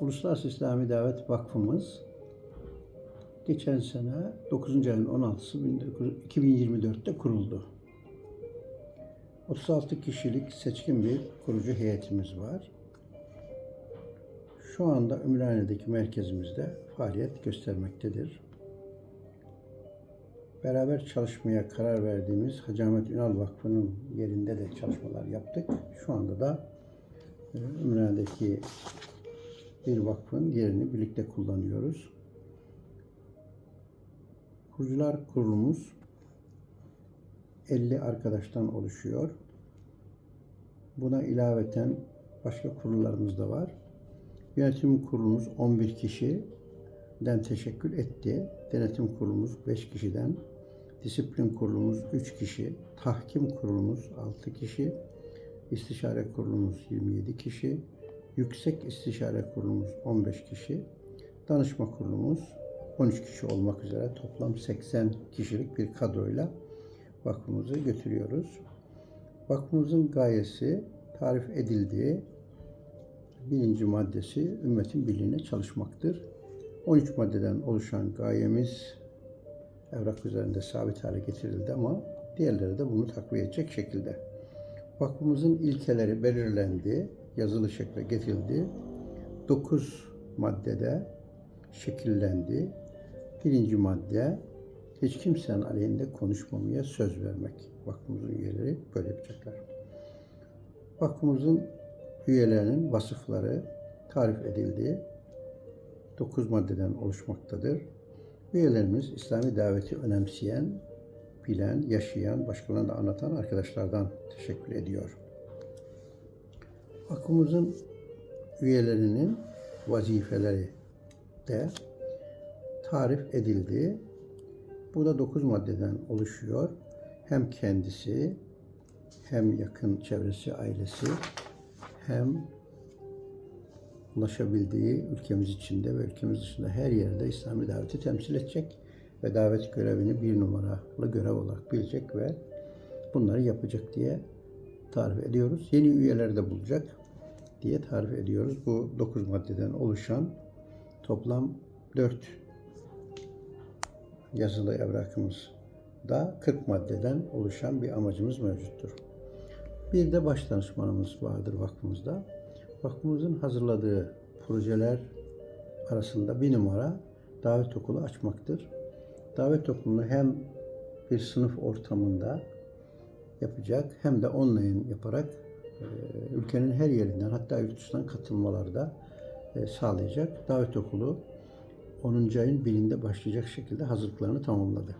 Uluslararası İslami Davet Vakfımız geçen sene 9. ayın 16'sı 2024'te kuruldu. 36 kişilik seçkin bir kurucu heyetimiz var. Şu anda Ümraniye'deki merkezimizde faaliyet göstermektedir. Beraber çalışmaya karar verdiğimiz Hacı Ahmet Ünal Vakfı'nın yerinde de çalışmalar yaptık. Şu anda da e, Ümraniye'deki bir vakfın yerini birlikte kullanıyoruz. Kurucular kurulumuz 50 arkadaştan oluşuyor. Buna ilaveten başka kurullarımız da var. Yönetim kurulumuz 11 kişiden teşekkül etti. Denetim kurulumuz 5 kişiden, disiplin kurulumuz 3 kişi, tahkim kurulumuz 6 kişi, istişare kurulumuz 27 kişi, yüksek istişare kurulumuz 15 kişi, danışma kurulumuz 13 kişi olmak üzere toplam 80 kişilik bir kadroyla vakfımızı götürüyoruz. Vakfımızın gayesi tarif edildiği birinci maddesi ümmetin birliğine çalışmaktır. 13 maddeden oluşan gayemiz evrak üzerinde sabit hale getirildi ama diğerleri de bunu takviye edecek şekilde. Vakfımızın ilkeleri belirlendi, yazılı şekle getirildi. 9 maddede şekillendi. Birinci madde hiç kimsenin aleyhinde konuşmamaya söz vermek. Vakfımızın üyeleri böyle yapacaklar. Vakfımızın üyelerinin vasıfları tarif edildi. 9 maddeden oluşmaktadır. Üyelerimiz İslami daveti önemseyen, bilen, yaşayan, başkalarına da anlatan arkadaşlardan teşekkür ediyor. Vakfımızın üyelerinin vazifeleri de tarif edildi. Bu da 9 maddeden oluşuyor. Hem kendisi, hem yakın çevresi, ailesi, hem ulaşabildiği ülkemiz içinde ve ülkemiz dışında her yerde İslami daveti temsil edecek ve davet görevini bir numaralı görev olarak bilecek ve bunları yapacak diye tarif ediyoruz. Yeni üyeleri de bulacak diye tarif ediyoruz. Bu 9 maddeden oluşan toplam 4 yazılı evrakımız da 40 maddeden oluşan bir amacımız mevcuttur. Bir de baş danışmanımız vardır vakfımızda. Vakfımızın hazırladığı projeler arasında bir numara davet okulu açmaktır. Davet okulunu hem bir sınıf ortamında yapacak hem de online yaparak ülkenin her yerinden hatta yurt dışından katılmalarda e, sağlayacak. Davet okulu 10. ayın birinde başlayacak şekilde hazırlıklarını tamamladı.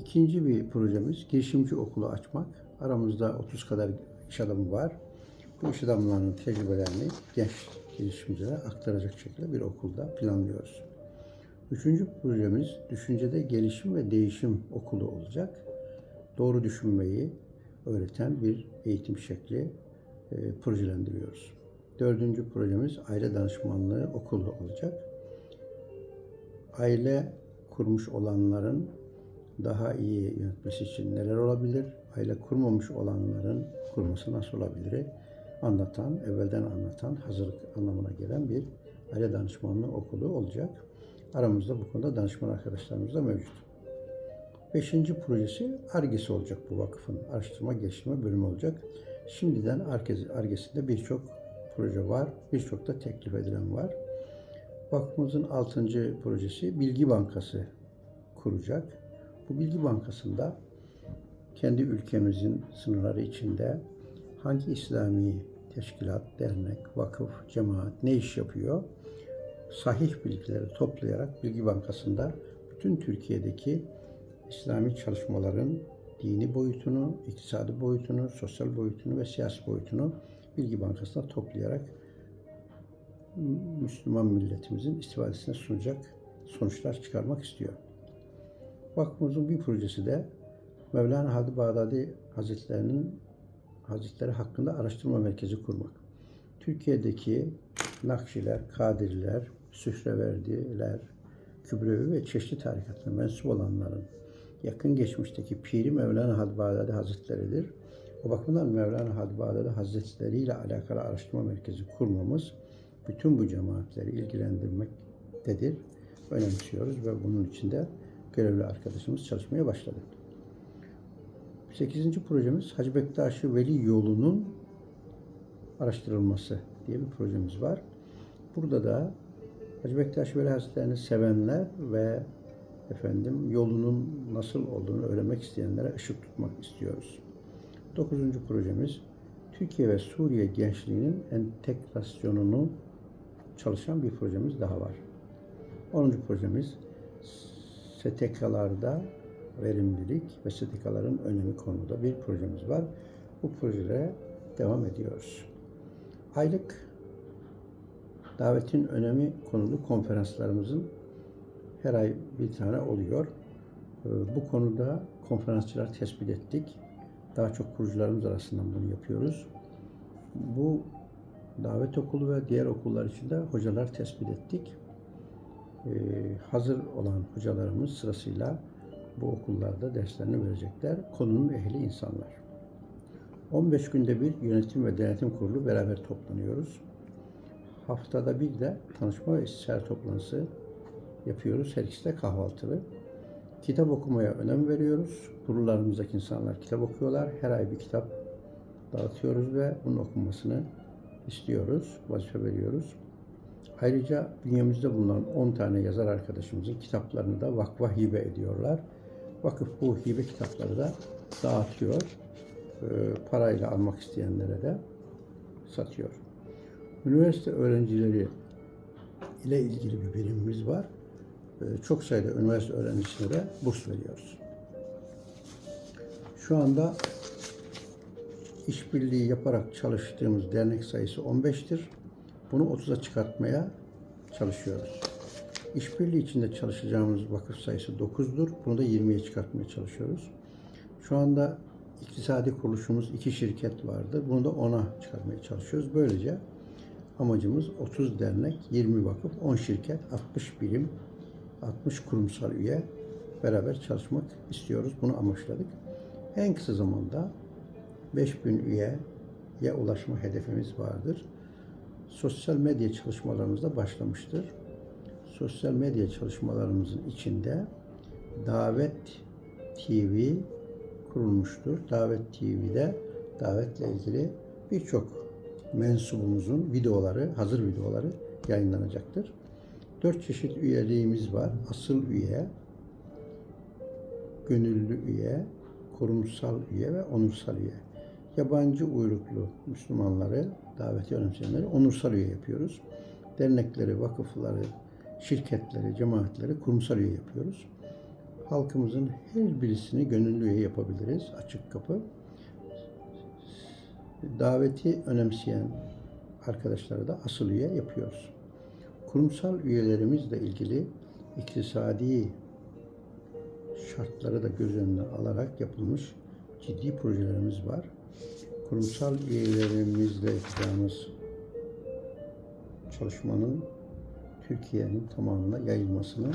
İkinci bir projemiz girişimci okulu açmak. Aramızda 30 kadar iş adamı var. Bu iş adamlarının tecrübelerini genç girişimcilere aktaracak şekilde bir okulda planlıyoruz. Üçüncü projemiz düşüncede gelişim ve değişim okulu olacak. Doğru düşünmeyi öğreten bir eğitim şekli e, projelendiriyoruz. Dördüncü projemiz aile danışmanlığı okulu olacak. Aile kurmuş olanların daha iyi yönetmesi için neler olabilir? Aile kurmamış olanların kurması nasıl olabilir? Anlatan, evvelden anlatan, hazırlık anlamına gelen bir aile danışmanlığı okulu olacak. Aramızda bu konuda danışman arkadaşlarımız da mevcut. Beşinci projesi ARGE'si olacak bu vakfın. Araştırma Geliştirme Bölümü olacak. Şimdiden ARGE'sinde birçok proje var. Birçok da teklif edilen var. Vakfımızın altıncı projesi Bilgi Bankası kuracak. Bu Bilgi Bankası'nda kendi ülkemizin sınırları içinde hangi İslami teşkilat, dernek, vakıf, cemaat ne iş yapıyor? Sahih bilgileri toplayarak Bilgi Bankası'nda bütün Türkiye'deki İslami çalışmaların dini boyutunu, iktisadi boyutunu, sosyal boyutunu ve siyasi boyutunu Bilgi Bankası'na toplayarak Müslüman milletimizin istifadesine sunacak sonuçlar çıkarmak istiyor. Vakfımızın bir projesi de Mevlana Hadi Bağdadi Hazretlerinin Hazretleri hakkında araştırma merkezi kurmak. Türkiye'deki Nakşiler, Kadiriler, Sühreverdiler, Kübrevi ve çeşitli tarikatına mensup olanların yakın geçmişteki Piri Mevlana Hadi Bağdadi Hazretleri'dir. O bakımdan Mevlana Hadi Bağdadi Hazretleri ile alakalı araştırma merkezi kurmamız bütün bu cemaatleri ilgilendirmektedir. Önemsiyoruz ve bunun için de görevli arkadaşımız çalışmaya başladı. 8. projemiz Hacı Bektaşi Veli yolunun araştırılması diye bir projemiz var. Burada da Hacı Bektaş Veli Hazretleri'ni sevenler ve efendim yolunun nasıl olduğunu öğrenmek isteyenlere ışık tutmak istiyoruz. Dokuzuncu projemiz Türkiye ve Suriye gençliğinin entegrasyonunu çalışan bir projemiz daha var. 10. projemiz STK'larda verimlilik ve STK'ların önemi konuda bir projemiz var. Bu projelere devam ediyoruz. Aylık davetin önemi konulu konferanslarımızın her ay bir tane oluyor. Ee, Bu konuda konferansçılar tespit ettik. Daha çok kurucularımız arasından bunu yapıyoruz. Bu davet okulu ve diğer okullar için de hocalar tespit ettik. Ee, hazır olan hocalarımız sırasıyla bu okullarda derslerini verecekler. Konunun ehli insanlar. 15 günde bir yönetim ve denetim kurulu beraber toplanıyoruz. Haftada bir de tanışma ve istişare toplantısı yapıyoruz. Her ikisi de kahvaltılı. Kitap okumaya önem veriyoruz. Kurullarımızdaki insanlar kitap okuyorlar. Her ay bir kitap dağıtıyoruz ve bunun okunmasını istiyoruz. Vazife veriyoruz. Ayrıca bünyemizde bulunan 10 tane yazar arkadaşımızın kitaplarını da vakfa hibe ediyorlar. Vakıf bu hibe kitapları da dağıtıyor. Ee, parayla almak isteyenlere de satıyor. Üniversite öğrencileri ile ilgili bir birimimiz var. Ee, Çok sayıda üniversite öğrencisine de burs veriyoruz. Şu anda işbirliği yaparak çalıştığımız dernek sayısı 15'tir. Bunu 30'a çıkartmaya çalışıyoruz. İşbirliği içinde çalışacağımız vakıf sayısı 9'dur. Bunu da 20'ye çıkartmaya çalışıyoruz. Şu anda iktisadi kuruluşumuz iki şirket vardı. Bunu da 10'a çıkartmaya çalışıyoruz. Böylece amacımız 30 dernek, 20 vakıf, 10 şirket, 60 birim, 60 kurumsal üye beraber çalışmak istiyoruz. Bunu amaçladık. En kısa zamanda 5000 üyeye ulaşma hedefimiz vardır. Sosyal medya çalışmalarımız da başlamıştır. Sosyal medya çalışmalarımızın içinde Davet TV kurulmuştur. Davet TV'de davetle ilgili birçok mensubumuzun videoları, hazır videoları yayınlanacaktır. Dört çeşit üyeliğimiz var. Asıl üye, gönüllü üye, kurumsal üye ve onursal üye. Yabancı uyruklu Müslümanları, daveti önemseyenleri onursal üye yapıyoruz. Dernekleri, vakıfları, şirketleri, cemaatleri kurumsal üye yapıyoruz. Halkımızın her birisini gönüllü üye yapabiliriz. Açık kapı. Daveti önemseyen arkadaşlara da asıl üye yapıyoruz. Kurumsal üyelerimizle ilgili iktisadi şartları da göz önüne alarak yapılmış ciddi projelerimiz var. Kurumsal üyelerimizle yapacağımız çalışmanın Türkiye'nin tamamına yayılmasını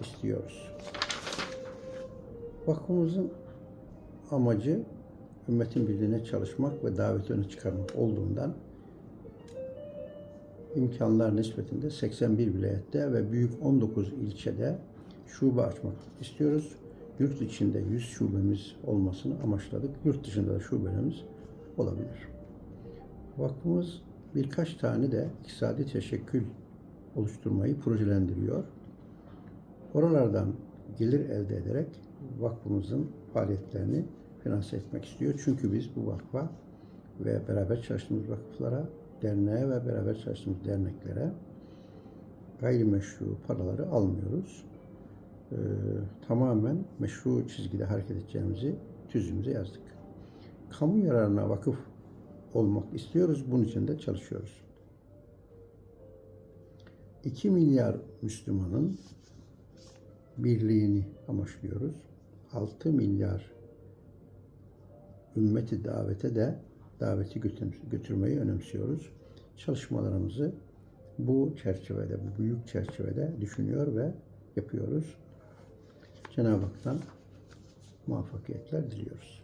istiyoruz. Vakfımızın amacı ümmetin birliğine çalışmak ve daveti öne çıkarmak olduğundan imkanlar nispetinde 81 vilayette ve büyük 19 ilçede şube açmak istiyoruz. Yurt içinde 100 şubemiz olmasını amaçladık. Yurt dışında da şubelerimiz olabilir. Vakfımız birkaç tane de iktisadi teşekkül oluşturmayı projelendiriyor. Oralardan gelir elde ederek vakfımızın faaliyetlerini finanse etmek istiyor. Çünkü biz bu vakfa ve beraber çalıştığımız vakıflara, derneğe ve beraber çalıştığımız derneklere gayrimeşru paraları almıyoruz. Ee, tamamen meşru çizgide hareket edeceğimizi tüzüğümüze yazdık. Kamu yararına vakıf olmak istiyoruz. Bunun için de çalışıyoruz. 2 milyar Müslümanın birliğini amaçlıyoruz. 6 milyar ümmeti davete de daveti götür- götürmeyi önemsiyoruz. Çalışmalarımızı bu çerçevede, bu büyük çerçevede düşünüyor ve yapıyoruz. Cenab-ı Hak'tan muvaffakiyetler diliyoruz.